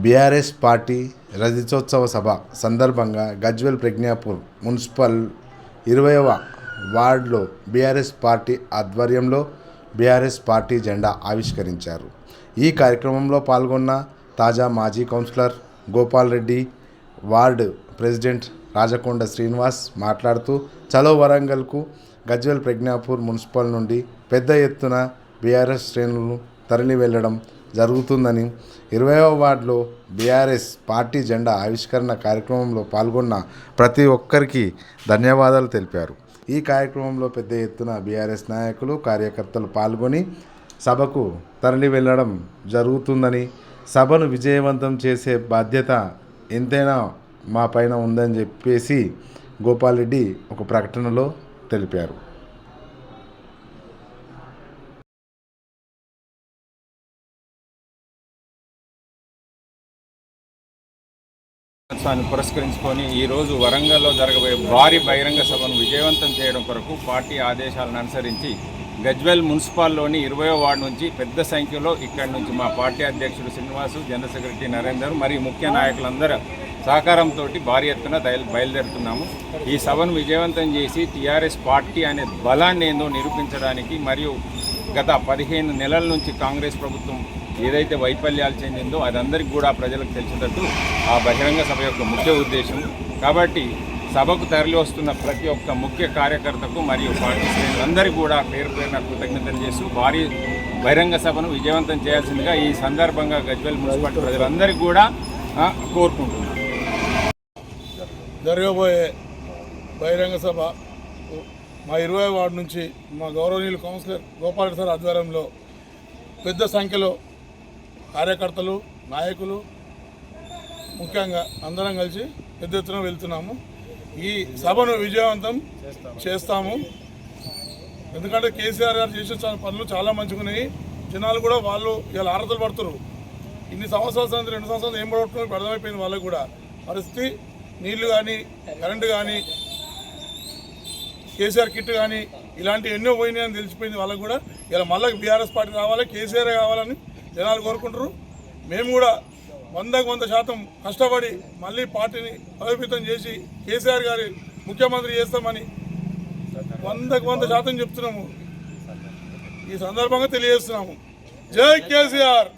BRS party రజతోత్సవ సభ సందర్భంగా Gajwel Pragnapur municipal ఇరవైవ వార్డులో బీఆర్ఎస్ పార్టీ ఆధ్వర్యంలో బీఆర్ఎస్ పార్టీ జెండా ఆవిష్కరించారు. ఈ కార్యక్రమంలో పాల్గొన్న తాజా మాజీ councillor Gopal Reddy ward president Rajakonda Srinivas మాట్లాడుతూ చలో వరంగల్కు గజ్వెల్ ప్రజ్ఞాపూర్ మున్సిపల్ నుండి పెద్ద ఎత్తున బీఆర్ఎస్ శ్రేణులు తరలి వెళ్ళడం జరుగుతుందని ఇరవైవ వార్డులో బీఆర్ఎస్ పార్టీ జెండా ఆవిష్కరణ కార్యక్రమంలో పాల్గొన్న ప్రతి ఒక్కరికి ధన్యవాదాలు తెలిపారు. ఈ కార్యక్రమంలో పెద్ద ఎత్తున బీఆర్ఎస్ నాయకులు కార్యకర్తలు పాల్గొని సభకు తరలి వెళ్ళడం జరుగుతుందని సభను విజయవంతం చేసే బాధ్యత ఎంతైనా మా పైన ఉందని చెప్పేసి గోపాల్ రెడ్డి ఒక ప్రకటనలో తెలిపారు. దినోత్సవాన్ని పురస్కరించుకొని ఈరోజు వరంగల్లో జరగబోయే భారీ బహిరంగ సభను విజయవంతం చేయడం కొరకు పార్టీ ఆదేశాలను అనుసరించి గజ్వెల్ మున్సిపాల్లోని ఇరవయో వార్డు నుంచి పెద్ద సంఖ్యలో ఇక్కడి నుంచి మా పార్టీ అధ్యక్షుడు శ్రీనివాసు జనరల్ సెక్రటరీ నరేందర్ మరియు ముఖ్య నాయకులందరూ సహకారంతో భారీ ఎత్తున బయలుదేరుతున్నాము. ఈ సభను విజయవంతం చేసి టీఆర్ఎస్ పార్టీ అనే బలాన్ని ఏందో నిరూపించడానికి మరియు గత పదిహేను నెలల నుంచి కాంగ్రెస్ ప్రభుత్వం ఏదైతే వైఫల్యాలు చెందిందో అది అందరికీ కూడా ప్రజలకు తెలిసేటట్టు ఆ బహిరంగ సభ యొక్క ముఖ్య ఉద్దేశం. కాబట్టి సభకు తరలి వస్తున్న ప్రతి ఒక్క ముఖ్య కార్యకర్తకు మరియు పార్టీ శ్రేణులందరికీ కూడా పేరు పేరున కృతజ్ఞతలు చేస్తూ భారీ బహిరంగ సభను విజయవంతం చేయాల్సిందిగా ఈ సందర్భంగా గజ్వేల్ మున్సిపాలిటీ ప్రజలందరికీ కూడా కోరుకుంటున్నాను. జరగబోయే బహిరంగ సభ మా ఇరవై వార్డు నుంచి మా గౌరవనీయులు కౌన్సిలర్ గోపాల్ సార్ ఆధ్వర్యంలో పెద్ద సంఖ్యలో కార్యకర్తలు నాయకులు ముఖ్యంగా అందరం కలిసి పెద్ద ఎత్తున వెళ్తున్నాము. ఈ సభను విజయవంతం చేస్తాము. ఎందుకంటే కేసీఆర్ గారు చేసిన పనులు చాలా మంచిగున్నాయి జనాలు కూడా వాళ్ళు ఇలా ఆరతలు పడుతున్నారు ఇన్ని సంవత్సరాల రెండు సంవత్సరాలు ఏం పడుతున్నారు అర్థమైపోయింది వాళ్ళకు కూడా. పరిస్థితి నీళ్ళు కానీ కరెంటు కానీ కేసీఆర్ కిట్ కానీ ఇలాంటి ఎన్నో పోయినాయని తెలిసిపోయింది వాళ్ళకు కూడా. ఇలా మళ్ళీ బీఆర్ఎస్ పార్టీ రావాలి కేసీఆర్ కావాలని జనాలు కోరుకుంటారు మేము కూడా వందకు వంద శాతం కష్టపడి మళ్ళీ పార్టీని బలోపేతం చేసి కేసీఆర్ గారి ముఖ్యమంత్రి చేస్తామని వందకు వంద శాతం చెప్తున్నాము. ఈ సందర్భంగా తెలియజేస్తున్నాము. జై కేసీఆర్!